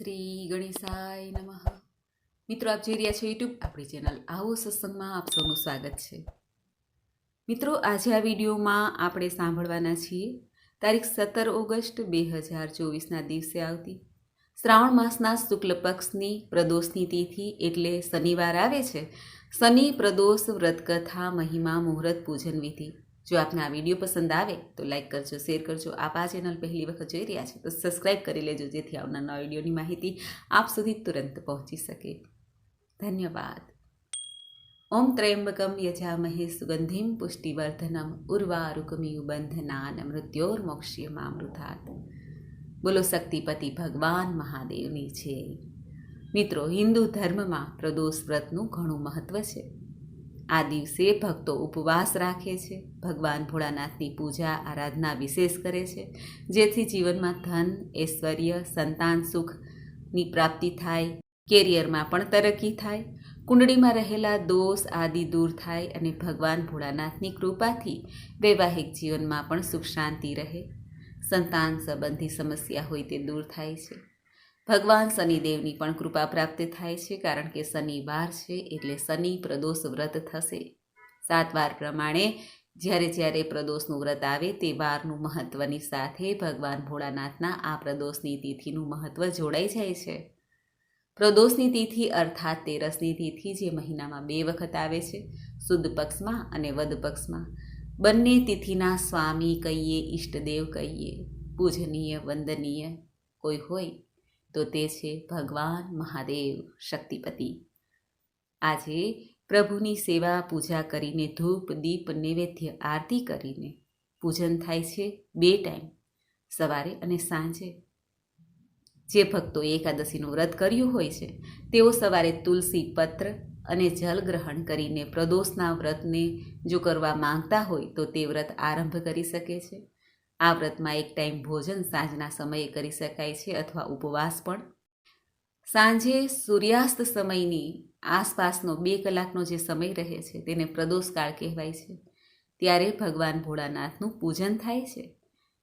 શ્રી ગણેશાય નમઃ. મિત્રો, આપ જોઈ રહ્યા છો યુટ્યુબ આપણી ચેનલ આવો સત્સંગમાં આપ સૌનું સ્વાગત છે. મિત્રો, આજે આ વિડીયોમાં આપણે સાંભળવાના છીએ તારીખ સત્તર ઓગસ્ટ બે હજાર ચોવીસના દિવસે આવતી શ્રાવણ માસના શુક્લ પક્ષની પ્રદોષની તિથિ એટલે શનિવાર આવે છે. શનિ, પ્રદોષ, વ્રતકથા, મહિમા, મુહૂર્ત, પૂજન વિધિ. જો આપને આ વીડિયો પસંદ આવે તો લાઈક કરજો, શેર કરજો. આપ આ ચેનલ પહેલી વખત જોઈ રહ્યા છે તો સબસ્ક્રાઈબ કરી લેજો, જેથી આવનાર નવા વિડીયોની માહિતી આપ સુધી તુરંત પહોંચી શકે. ધન્યવાદ. ઓમ ત્રયંબકમ યજામહે સુગંધિમ પુષ્ટિવર્ધનમ ઉર્વારુકમિયુ બંધનાન મૃત્યોર્મોક્ષ્યમામૃતાત બોલો શક્તિપતિ ભગવાન મહાદેવની છે. મિત્રો, હિન્દુ ધર્મમાં પ્રદોષ વ્રતનું ઘણું મહત્વ છે. આ દિવસે ભક્તો ઉપવાસ રાખે છે. ભગવાન ભોળાનાથની પૂજા આરાધના વિશેષ કરે છે. જેથી જીવનમાં ધન, ઐશ્વર્ય, સંતાન, સુખની પ્રાપ્તિ થાય, કેરિયરમાં પણ તરક્કી થાય, કુંડળીમાં રહેલા દોષ આદિ દૂર થાય અને ભગવાન ભોળાનાથની કૃપાથી વૈવાહિક જીવનમાં પણ સુખ શાંતિ રહે. સંતાન સંબંધી સમસ્યા હોય તે દૂર થાય છે. ભગવાન શનિદેવની પણ કૃપા પ્રાપ્ત થાય છે, કારણ કે શનિવાર છે એટલે શનિ પ્રદોષ વ્રત થશે. સાત વાર પ્રમાણે જ્યારે જ્યારે પ્રદોષનું વ્રત આવે તે વારનું મહત્ત્વની સાથે ભગવાન ભોળાનાથના આ પ્રદોષની તિથિનું મહત્ત્વ જોડાઈ જાય છે. પ્રદોષની તિથિ અર્થાત તેરસની તિથિ જે મહિનામાં બે વખત આવે છે, શુદ્ધ પક્ષમાં અને વદ પક્ષમાં. બંને તિથિના સ્વામી કહીએ, ઈષ્ટદેવ કહીએ. પૂજનીય, વંદનીય કોઈ હોય તો તે છે ભગવાન મહાદેવ શક્તિપતિ. આજે પ્રભુની સેવા પૂજા કરીને ધૂપ, દીપ, નૈવેદ્ય, આરતી કરીને પૂજન થાય છે બે ટાઈમ, સવારે અને સાંજે. જે ભક્તો એકાદશીનું વ્રત કર્યું હોય છે, તેઓ સવારે તુલસી પત્ર અને જલ ગ્રહણ કરીને પ્રદોષના વ્રતને જો કરવા માંગતા હોય તો તે વ્રત આરંભ કરી શકે છે. આ વ્રતમાં એક ટાઈમ ભોજન સાંજના સમયે કરી શકાય છે અથવા ઉપવાસ પણ. સાંજે સૂર્યાસ્ત સમયની આસપાસનો બે કલાકનો જે સમય રહે છે તેને પ્રદોષકાળ કહેવાય છે. ત્યારે ભગવાન ભોળાનાથનું પૂજન થાય છે.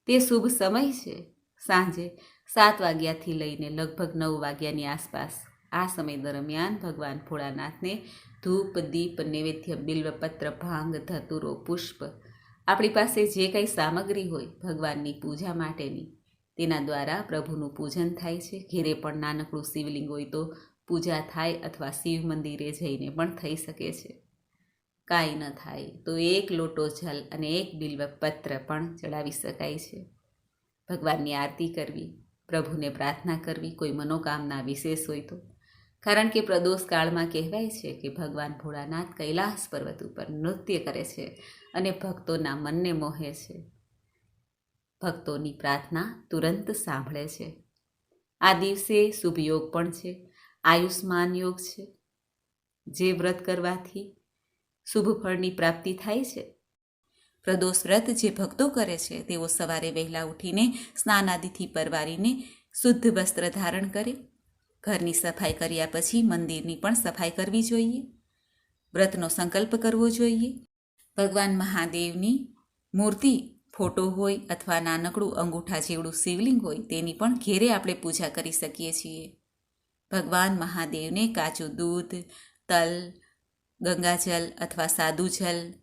તે શુભ સમય છે. સાંજે સાત વાગ્યાથી લઈને લગભગ નવ વાગ્યાની આસપાસ આ સમય દરમિયાન ભગવાન ભોળાનાથને ધૂપ, દીપ, નૈવેદ્ય, બિલ્વપત્ર, ભાંગ, ધતુરો, પુષ્પ આપણી પાસે જે કંઈ સામગ્રી હોય ભગવાનની પૂજા માટેની, તેના દ્વારા પ્રભુનું પૂજન થાય છે. ઘેરે પણ નાનકડું શિવલિંગ હોય તો પૂજા થાય અથવા શિવ મંદિરે જઈને પણ થઈ શકે છે. કાંઈ ન થાય તો એક લોટો જલ અને એક બિલ્વ પત્ર પણ ચડાવી શકાય છે. ભગવાનની આરતી કરવી, પ્રભુને પ્રાર્થના કરવી, કોઈ મનોકામના વિશેષ હોય તો કારણ કે પ્રદોષ કાળમાં કહેવાય છે કે ભગવાન ભોળાનાથ કૈલાસ પર્વત ઉપર નૃત્ય કરે છે અને ભક્તોના મનને મોહે છે. ભક્તોની પ્રાર્થના તુરંત સાંભળે છે. આ દિવસે શુભ યોગ પણ છે. આયુષ્માન યોગ છે. જે વ્રત કરવાથી શુભ ફળની પ્રાપ્તિ થાય છે. પ્રદોષ વ્રત જે ભક્તો કરે છે, તેઓ સવારે વહેલા ઉઠીને સ્નાન આદિથી પરવારીને શુદ્ધ વસ્ત્ર ધારણ કરે. ઘરની સફાઈ કર્યા પછી મંદિરની પણ સફાઈ કરવી જોઈએ. વ્રતનો સંકલ્પ કરવો જોઈએ. ભગવાન મહાદેવની મૂર્તિ, ફોટો હોય અથવા નાનકડું અંગૂઠા જેવડું શિવલિંગ હોય તેની પણ ઘેરે આપણે પૂજા કરી શકીએ છીએ. ભગવાન મહાદેવને કાચું દૂધ, તલ, ગંગાજલ અથવા સાદું જલ,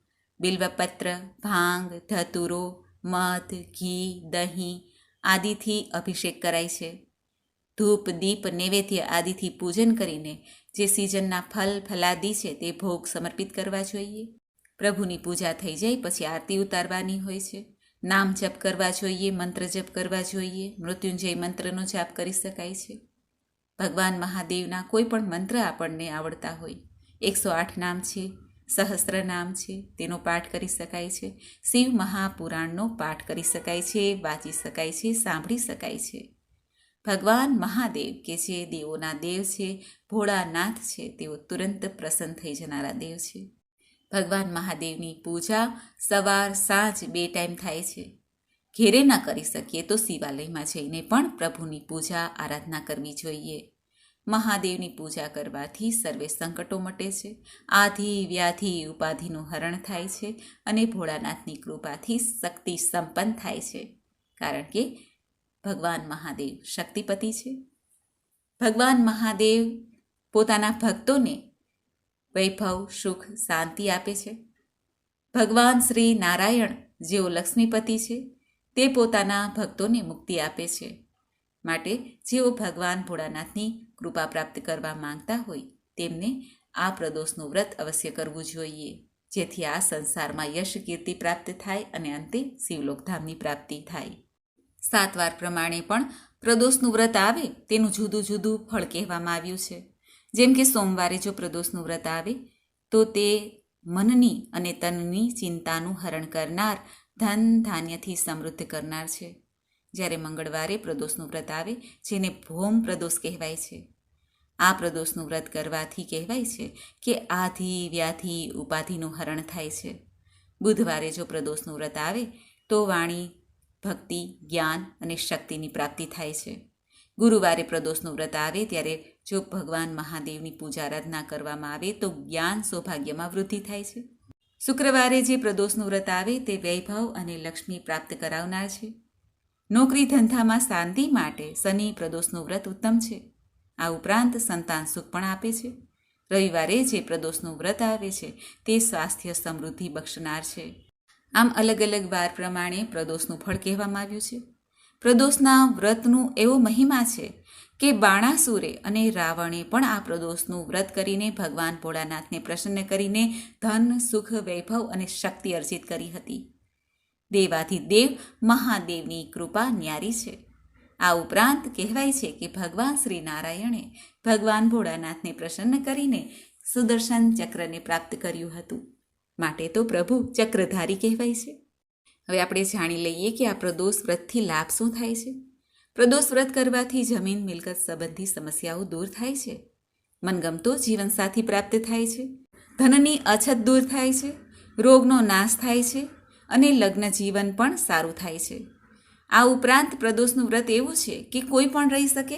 બિલ્વપત્ર, ભાંગ, ધતુરો, મધ, ઘી, દહીં આદિથી અભિષેક કરાય છે. ધૂપ, દીપ, નૈવેદ્ય આદિથી પૂજન કરીને જે સિઝનના ફલ, ફલાદી છે તે ભોગ સમર્પિત કરવા જોઈએ. પ્રભુની પૂજા થઈ જાય પછી આરતી ઉતારવાની હોય છે. નામ જપ કરવા જોઈએ, મંત્ર જપ કરવા જોઈએ, મૃત્યુંજય મંત્રનો જાપ કરી શકાય છે. ભગવાન મહાદેવના કોઈ પણ મંત્ર આપણને આવડતા હોય. એકસો આઠ નામ છે, સહસ્ત્ર નામ છે, તેનો પાઠ કરી શકાય છે. શિવ મહાપુરાણનો પાઠ કરી શકાય છે, વાંચી શકાય છે, સાંભળી શકાય છે. ભગવાન મહાદેવ કે જે દેવોના દેવ છે, ભોળાનાથ છે, તેઓ તુરંત પ્રસન્ન થઈ જનારા દેવ છે. ભગવાન મહાદેવની પૂજા સવાર સાંજ બે ટાઈમ થાય છે. ઘેરે ન કરી શકીએ તો શિવાલયમાં જઈને પણ પ્રભુની પૂજા, આરાધના કરવી જોઈએ. મહાદેવની પૂજા કરવાથી સર્વે સંકટો મટે છે. આધિ, વ્યાધિ, ઉપાધિનું હરણ થાય છે અને ભોળાનાથની કૃપાથી શક્તિ સંપન્ન થાય છે. કારણ કે ભગવાન મહાદેવ શક્તિપતિ છે. ભગવાન મહાદેવ પોતાના ભક્તોને વૈભવ, સુખ, શાંતિ આપે છે. ભગવાન શ્રી નારાયણ, જેઓ લક્ષ્મીપતિ છે, તે પોતાના ભક્તોને મુક્તિ આપે છે માટે જેઓ ભગવાન ભોળાનાથની કૃપા પ્રાપ્ત કરવા માંગતા હોય, તેમને આ પ્રદોષનું વ્રત અવશ્ય કરવું જોઈએ, જેથી આ સંસારમાં યશ, કીર્તિ પ્રાપ્ત થાય અને અંતે શિવલોકધામની પ્રાપ્તિ થાય. સાત વાર પ્રમાણે પણ પ્રદોષનું વ્રત આવે તેનું જુદું જુદું ફળ કહેવામાં આવ્યું છે. જેમ કે સોમવારે જો પ્રદોષનું વ્રત આવે, તો તે મનની અને તનની ચિંતાનું હરણ કરનાર ધન ધાન્યથી સમૃદ્ધ કરનાર છે. જ્યારે મંગળવારે પ્રદોષનું વ્રત આવે, જેને ભોમ પ્રદોષ કહેવાય છે. આ પ્રદોષનું વ્રત કરવાથી કહેવાય છે કે આધિ, વ્યાધિ, ઉપાધિનું હરણ થાય છે. બુધવારે જો પ્રદોષનું વ્રત આવે, તો વાણી ભક્તિ, જ્ઞાન અને શક્તિની પ્રાપ્તિ થાય છે. ગુરુવારે પ્રદોષનું વ્રત આવે ત્યારે જો ભગવાન મહાદેવની પૂજા આરાધના કરવામાં આવે તો જ્ઞાન સૌભાગ્યમાં વૃદ્ધિ થાય છે. શુક્રવારે જે પ્રદોષનું વ્રત આવે તે વૈભવ અને લક્ષ્મી પ્રાપ્ત કરાવનાર છે. નોકરી ધંધામાં શાંતિ માટે શનિ પ્રદોષનું વ્રત ઉત્તમ છે. આ ઉપરાંત સંતાન સુખ પણ આપે છે. રવિવારે જે પ્રદોષનું વ્રત આવે છે તે સ્વાસ્થ્ય સમૃદ્ધિ બક્ષનાર છે. આમ અલગ અલગ વાર પ્રમાણે પ્રદોષનું ફળ કહેવામાં આવ્યું છે. પ્રદોષના વ્રતનું એવો મહિમા છે કે બાણાસુરે અને રાવણે પણ આ પ્રદોષનું વ્રત કરીને ભગવાન ભોળાનાથને પ્રસન્ન કરીને ધન, સુખ, વૈભવ અને શક્તિ અર્જિત કરી હતી. દેવાધિદેવ મહાદેવની કૃપા ન્યારી છે. આ ઉપરાંત કહેવાય છે કે ભગવાન શ્રી નારાયણે ભગવાન ભોળાનાથને પ્રસન્ન કરીને સુદર્શન ચક્રને પ્રાપ્ત કર્યું હતું. માટે તો પ્રભુ ચક્રધારી કહેવાય છે. હવે આપણે જાણી લઈએ કે આ પ્રદોષ વ્રતથી લાભ શું થાય છે? પ્રદોષ વ્રત કરવાથી જમીન મિલકત સંબંધી સમસ્યાઓ દૂર થાય છે. મનગમતો જીવનસાથી પ્રાપ્ત થાય છે. ધનની અછત દૂર થાય છે. રોગનો નાશ થાય છે અને લગ્ન જીવન પણ સારું થાય છે. આ ઉપરાંત પ્રદોષનું વ્રત એવું છે કે કોઈ પણ રહી શકે.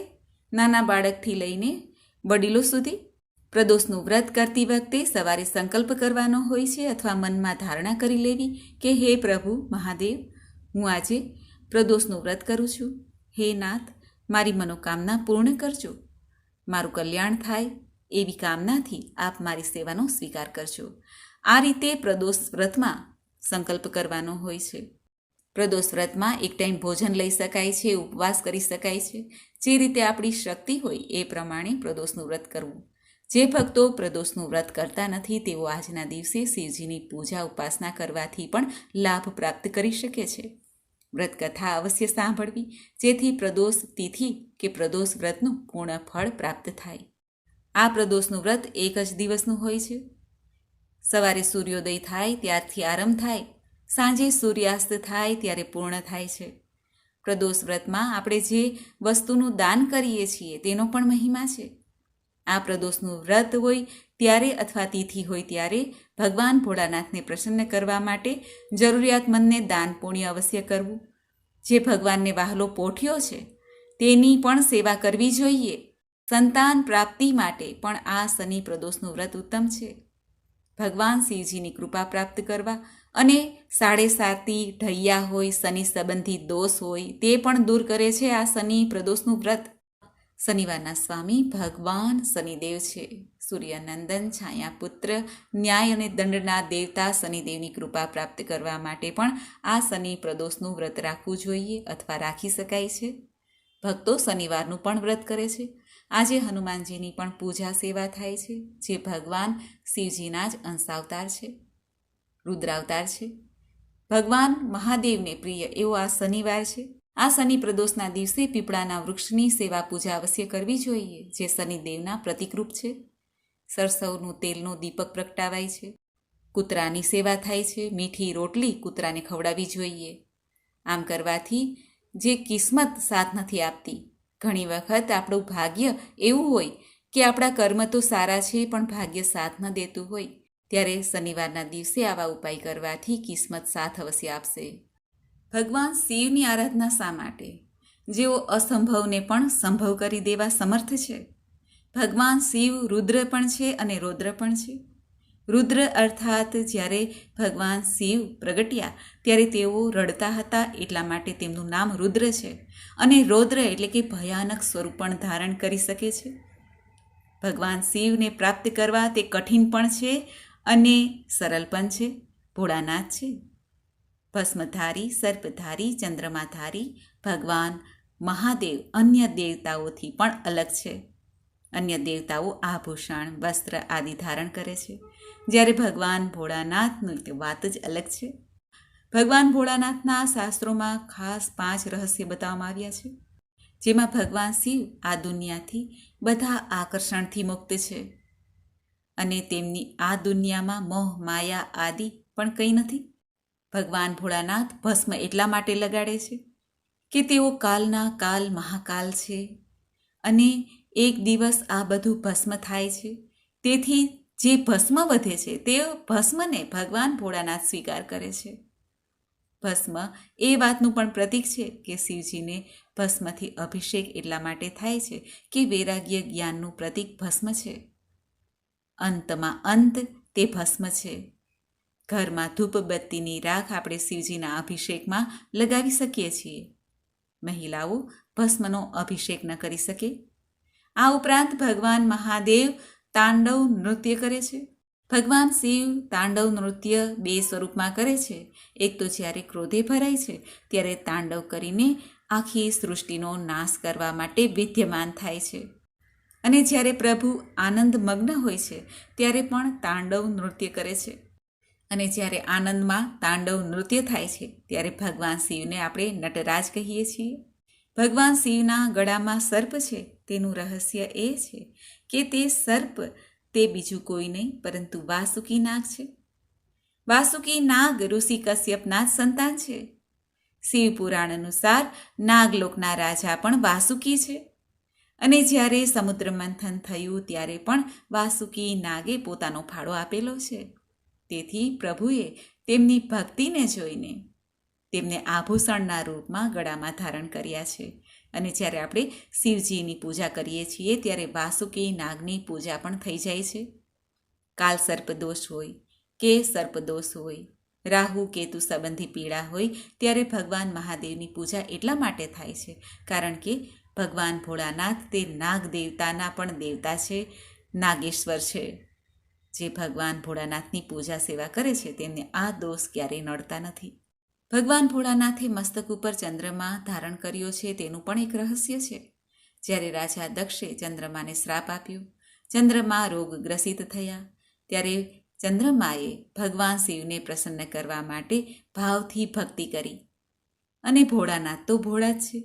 નાના બાળકથી લઈને વડીલો સુધી પ્રદોષનું વ્રત કરતી વખતે સવારે સંકલ્પ કરવાનો હોય છે અથવા મનમાં ધારણા કરી લેવી કે, હે પ્રભુ, મહાદેવ, હું આજે પ્રદોષનું વ્રત કરું છું. હે નાથ, મારી મનોકામના પૂર્ણ કરજો. મારું કલ્યાણ થાય. એવી કામનાથી આપ મારી સેવાનો સ્વીકાર કરજો. આ રીતે પ્રદોષ વ્રતમાં સંકલ્પ કરવાનો હોય છે. પ્રદોષ વ્રતમાં એક ટાઈમ ભોજન લઈ શકાય છે, ઉપવાસ કરી શકાય છે. જે રીતે આપણી શક્તિ હોય એ પ્રમાણે પ્રદોષનું વ્રત કરવું. જે ભક્તો પ્રદોષનું વ્રત કરતા નથી, તેઓ આજના દિવસે શિવજીની પૂજા ઉપાસના કરવાથી પણ લાભ પ્રાપ્ત કરી શકે છે. વ્રત કથા અવશ્ય સાંભળવી, જેથી પ્રદોષ તિથિ કે પ્રદોષ વ્રતનું પૂર્ણ ફળ પ્રાપ્ત થાય. આ પ્રદોષનું વ્રત એક જ દિવસનું હોય છે. સવારે સૂર્યોદય થાય, ત્યારથી આરંભ થાય, સાંજે સૂર્યાસ્ત થાય, ત્યારે પૂર્ણ થાય છે. પ્રદોષ વ્રતમાં આપણે જે વસ્તુનું દાન કરીએ છીએ, તેનો પણ મહિમા છે. આ પ્રદોષનું વ્રત હોય ત્યારે અથવા તિથિ હોય ત્યારે ભગવાન ભોળાનાથને પ્રસન્ન કરવા માટે જરૂરિયાતમંદને દાન પુણ્ય અવશ્ય કરવું. જે ભગવાનને વહાલો પોઠ્યો છે, તેની પણ સેવા કરવી જોઈએ. સંતાન પ્રાપ્તિ માટે પણ આ શનિ પ્રદોષનું વ્રત ઉત્તમ છે. ભગવાન શિવજીની કૃપા પ્રાપ્ત કરવા અને સાડે સાતી ઢૈયા હોય, શનિ સંબંધી દોષ હોય, તે પણ દૂર કરે છે આ શનિ પ્રદોષનું વ્રત. શનિવારના સ્વામી ભગવાન શનિદેવ છે. સૂર્યનંદન છાયા પુત્ર ન્યાય અને દંડના દેવતા શનિદેવની કૃપા પ્રાપ્ત કરવા માટે પણ આ શનિ પ્રદોષનું વ્રત રાખવું જોઈએ અથવા રાખી શકાય છે. ભક્તો શનિવારનું પણ વ્રત કરે છે. આજે હનુમાનજીની પણ પૂજા સેવા થાય છે, જે ભગવાન શિવજીના જ અંશાવતાર છે, રુદ્રાવતાર છે. ભગવાન મહાદેવને પ્રિય એવો આ શનિવાર છે. આ શનિ પ્રદોષના દિવસે પીપળાના વૃક્ષની સેવા પૂજા અવશ્ય કરવી જોઈએ, જે શનિદેવના પ્રતિકરૂપ છે. સરસવનું તેલનો દીપક પ્રગટાવાય છે. કૂતરાની સેવા થાય છે. મીઠી રોટલી કૂતરાને ખવડાવવી જોઈએ. આમ કરવાથી જે કિસ્મત સાથ નથી આપતી. ઘણી વખત આપણું ભાગ્ય એવું હોય કે આપણા કર્મ તો સારા છે, પણ ભાગ્ય સાથ ન દેતું હોય. ત્યારે શનિવારના દિવસે આવા ઉપાય કરવાથી કિસ્મત સાથ અવશ્ય આપશે. ભગવાન શિવની આરાધના શા માટે? જેઓ અસંભવને પણ સંભવ કરી દેવા સમર્થ છે. ભગવાન શિવ રુદ્ર પણ છે અને રૌદ્ર પણ છે. રુદ્ર અર્થાત જ્યારે ભગવાન શિવ પ્રગટ્યા, ત્યારે તેઓ રડતા હતા એટલા માટે તેમનું નામ રુદ્ર છે અને રૌદ્ર એટલે કે ભયાનક સ્વરૂપ પણ ધારણ કરી શકે છે. ભગવાન શિવને પ્રાપ્ત કરવા તે કઠિન પણ છે અને સરળ પણ છે. ભોળાનાથ છે. ભસ્મધારી, સર્પધારી, ચંદ્રમાધારી, ભગવાન, મહાદેવ અન્ય દેવતાઓથી પણ અલગ છે. અન્ય દેવતાઓ આભૂષણ, વસ્ત્ર આદિ ધારણ કરે છે. જ્યારે ભગવાન ભોળાનાથની વાત જ અલગ છે. ભગવાન ભોળાનાથના શાસ્ત્રોમાં ખાસ પાંચ રહસ્ય બતાવવામાં આવ્યા છે. જેમાં ભગવાન શિવ આ દુનિયાથી બધા આકર્ષણથી મુક્ત છે. અને તેમની આ દુનિયામાં મોહ, માયા આદિ પણ કંઈ નથી. ભગવાન ભોળાનાથ ભસ્મ એટલા માટે લગાડે છે કે તેઓ કાલના કાલ મહાકાલ છે અને એક દિવસ આ બધું ભસ્મ થાય છે. તેથી જે ભસ્મ વધે છે તે ભસ્મને ભગવાન ભોળાનાથ સ્વીકાર કરે છે. ભસ્મ એ વાતનું પણ પ્રતીક છે કે શિવજીને ભસ્મથી અભિષેક એટલા માટે થાય છે કે વૈરાગ્ય જ્ઞાનનું પ્રતીક ભસ્મ છે. અંતમાં અંત તે ભસ્મ છે. ઘરમાં ધૂપ બત્તીની રાખ આપણે શિવજીના અભિષેકમાં લગાવી શકીએ છીએ. મહિલાઓ ભસ્મનો અભિષેક ન કરી શકે. આ ઉપરાંત ભગવાન મહાદેવ તાંડવ નૃત્ય કરે છે. ભગવાન શિવ તાંડવ નૃત્ય બે સ્વરૂપમાં કરે છે. એક તો જ્યારે ક્રોધે ભરાય છે, ત્યારે તાંડવ કરીને આખી સૃષ્ટિનો નાશ કરવા માટે વિદ્યમાન થાય છે. અને જ્યારે પ્રભુ આનંદ મગ્ન હોય છે, ત્યારે પણ તાંડવ નૃત્ય કરે છે. અને જ્યારે આનંદમાં તાંડવ નૃત્ય થાય છે, ત્યારે ભગવાન શિવને આપણે નટરાજ કહીએ છીએ. ભગવાન શિવના ગળામાં સર્પ છે, તેનું રહસ્ય એ છે કે તે સર્પ તે બીજું કોઈ નહીં, પરંતુ વાસુકી નાગ છે. વાસુકી નાગ ઋષિ કશ્યપના જ સંતાન છે. શિવ પુરાણ અનુસાર નાગલોકના રાજા પણ વાસુકી છે. અને જ્યારે સમુદ્ર મંથન થયું, ત્યારે પણ વાસુકી નાગે પોતાનો ફાળો આપેલો છે. તેથી પ્રભુએ તેમની ભક્તિને જોઈને તેમને આભૂષણના રૂપમાં ગળામાં ધારણ કર્યા છે. અને જ્યારે આપણે શિવજીની પૂજા કરીએ છીએ, ત્યારે વાસુકી નાગની પૂજા પણ થઈ જાય છે. કાલ સર્પદોષ હોય કે સર્પદોષ હોય, રાહુ કેતુ સંબંધી પીડા હોય, ત્યારે ભગવાન મહાદેવની પૂજા એટલા માટે થાય છે. કારણ કે ભગવાન ભોળાનાથ તે નાગ દેવતાના પણ દેવતા છે, નાગેશ્વર છે. જે ભગવાન ભોળાનાથની પૂજા સેવા કરે છે તેમને આ દોષ ક્યારેય નડતા નથી. ભગવાન ભોળાનાથે મસ્તક ઉપર ચંદ્રમા ધારણ કર્યો છે તેનું પણ એક રહસ્ય છે. જ્યારે રાજા દક્ષે ચંદ્રમાને શ્રાપ આપ્યો, ચંદ્રમા રોગગ્રસિત થયા, ત્યારે ચંદ્રમાએ ભગવાન શિવને પ્રસન્ન કરવા માટે ભાવથી ભક્તિ કરી. અને ભોળાનાથ તો ભોળા જ છે.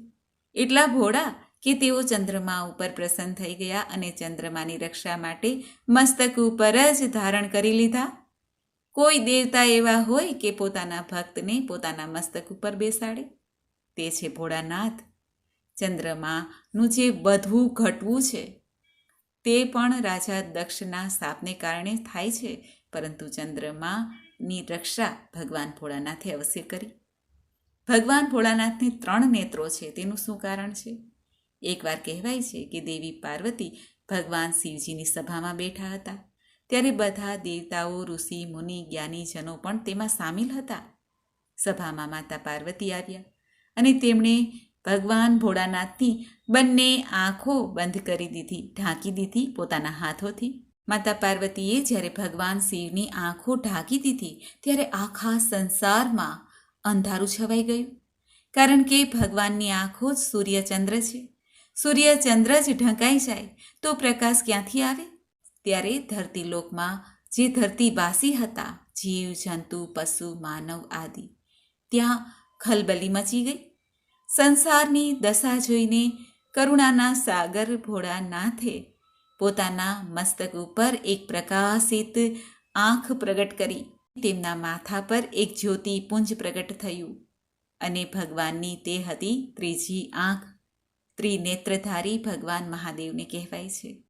એટલા ભોળા કે તેઓ ચંદ્રમા ઉપર પ્રસન્ન થઈ ગયા અને ચંદ્રમાની રક્ષા માટે મસ્તક ઉપર જ ધારણ કરી લીધા. કોઈ દેવતા એવા હોય કે પોતાના ભક્તને પોતાના મસ્તક ઉપર બેસાડે. તે છે ભોળાનાથ. ચંદ્રમાનું જે બધું ઘટવું છે, તે પણ રાજા દક્ષના શાપને કારણે થાય છે, પરંતુ ચંદ્રમાની રક્ષા ભગવાન ભોળાનાથે અવશ્ય કરી. ભગવાન ભોળાનાથને ત્રણ નેત્રો છે, તેનું શું કારણ છે? એકવાર કહેવાય છે કે દેવી પાર્વતી ભગવાન શિવજીની સભામાં બેઠા હતા. ત્યારે બધા દેવતાઓ, ઋષિ, મુનિ, જ્ઞાનીજનો પણ તેમાં સામેલ હતા. સભામાં માતા પાર્વતી આવ્યા અને તેમણે ભગવાન ભોળાનાથની બંને આંખો બંધ કરી દીધી, ઢાંકી દીધી પોતાના હાથોથી. માતા પાર્વતીએ જ્યારે ભગવાન શિવની આંખો ઢાંકી દીધી, ત્યારે આખા સંસારમાં અંધારું છવાઈ ગયું. કારણ કે ભગવાનની આંખો જ સૂર્યચંદ્ર છે. સૂર્યચંદ્ર જ ઢંકાઈ જાય તો પ્રકાશ ક્યાંથી આવે? ત્યારે ધરતીલોકમાં જે ધરતી બાસી હતા, જીવ, જંતુ, પશુ, માનવ આદિ, ત્યાં ખલબલી મચી ગઈ. સંસારની દશા જોઈને કરુણાના સાગર ભોળાનાથે પોતાના મસ્તક ઉપર એક પ્રકાશિત આંખ પ્રગટ કરી. તેમના માથા પર એક જ્યોતિ પુંજ પ્રગટ થયું અને ભગવાનની તે હતી ત્રીજી આંખ ત્રિનેત્રધારી ભગવાન મહાદેવને કહેવાય છે.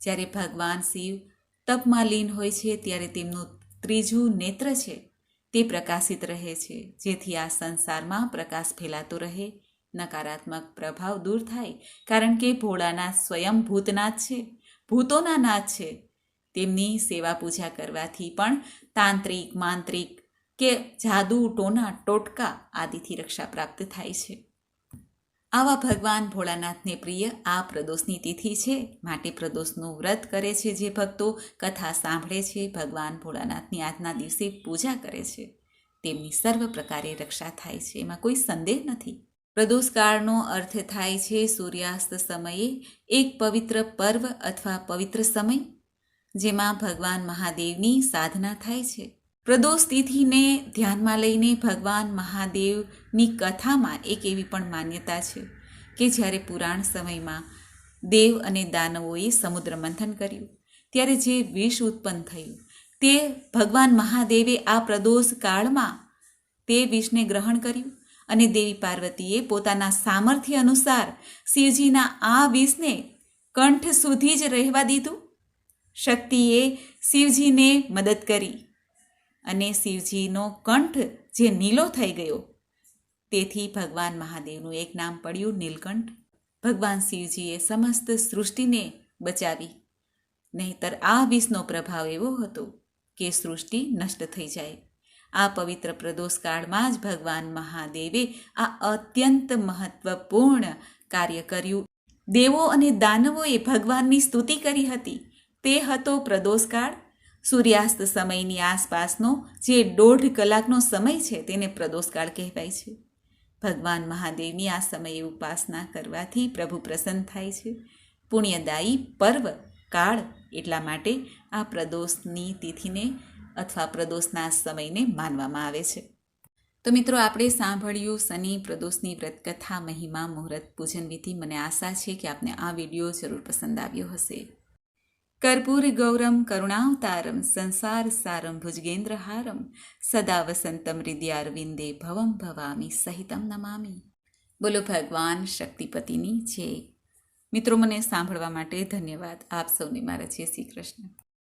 જ્યારે ભગવાન શિવ તપમાં લીન હોય છે, ત્યારે તેમનું ત્રીજું નેત્ર છે, તે પ્રકાશિત રહે છે. જેથી આ સંસારમાં પ્રકાશ ફેલાતો રહે, નકારાત્મક પ્રભાવ દૂર થાય. કારણ કે ભોળાના સ્વયં ભૂતનાથ છે, ભૂતોના નાથ છે. તેમની સેવા પૂજા કરવાથી પણ તાંત્રિક, માંત્રિક કે જાદુ, ટોના, ટોટકા આદિથી રક્ષા પ્રાપ્ત થાય છે. આવા ભગવાન ભોળાનાથને પ્રિય આ પ્રદોષની તિથિ છે. માટે પ્રદોષનું વ્રત કરે છે જે ભક્તો, કથા સાંભળે છે, ભગવાન ભોળાનાથની આજના દિવસે પૂજા કરે છે. તેમની સર્વ પ્રકારે રક્ષા થાય છે. એમાં કોઈ સંદેહ નથી. પ્રદોષકાળનો અર્થ થાય છે સૂર્યાસ્ત સમયે એક પવિત્ર પર્વ અથવા પવિત્ર સમય, જેમાં ભગવાન મહાદેવની સાધના થાય છે. પ્રદોષ તિથિને ધ્યાનમાં લઈને ભગવાન મહાદેવની કથામાં એક એવી પણ માન્યતા છે કે જ્યારે પુરાણ સમયમાં દેવ અને દાનવોએ સમુદ્ર મંથન કર્યું, ત્યારે જે વિષ ઉત્પન્ન થયું, તે ભગવાન મહાદેવે આ પ્રદોષ કાળમાં તે વિષને ગ્રહણ કર્યું અને દેવી પાર્વતીએ પોતાના સામર્થ્ય અનુસાર શિવજીના આ વિષને કંઠ સુધી જ રહેવા દીધું. શક્તિએ શિવજીને મદદ કરી. અને શિવજીનો કંઠ જે નીલો થઈ ગયો. તેથી ભગવાન મહાદેવનું એક નામ પડ્યું નીલકંઠ. ભગવાન શિવજીએ સમસ્ત સૃષ્ટિને બચાવી. નહીતર આ વિષનો પ્રભાવ એવો હતો કે સૃષ્ટિ નષ્ટ થઈ જાય. આ પવિત્ર પ્રદોષકાળમાં જ ભગવાન મહાદેવે આ અત્યંત મહત્વપૂર્ણ કાર્ય કર્યું. દેવો અને દાનવોએ ભગવાનની સ્તુતિ કરી હતી. તે હતો પ્રદોષકાળ સૂર્યાસ્ત સમયની આસપાસનો જે દોઢ કલાકનો સમય છે તેને પ્રદોષકાળ કહેવાય છે. ભગવાન મહાદેવની આ સમયે ઉપાસના કરવાથી પ્રભુ પ્રસન્ન થાય છે. પુણ્યદાયી પર્વ, કાળ એટલા માટે આ પ્રદોષની તિથિને અથવા પ્રદોષના સમયને માનવામાં આવે છે. તો મિત્રો, આપણે સાંભળ્યું શનિ પ્રદોષની વ્રતકથા, મહિમા, મુહૂર્ત, પૂજન વિધિ. મને આશા છે કે આપને આ વીડિયો જરૂર પસંદ આવ્યો હશે. કર્પૂર ગૌરમ કરુણાવતારમ સંસાર સારમ ભુજગેન્દ્રહારમ સદા વસંતમ હૃદયારવિંદે ભવમ ભવામી સહિતમ નમામી બોલો ભગવાન શક્તિપતિની છે મિત્રો મને સાંભળવા માટે ધન્યવાદ. આપ સૌને મારા જય શ્રી કૃષ્ણ.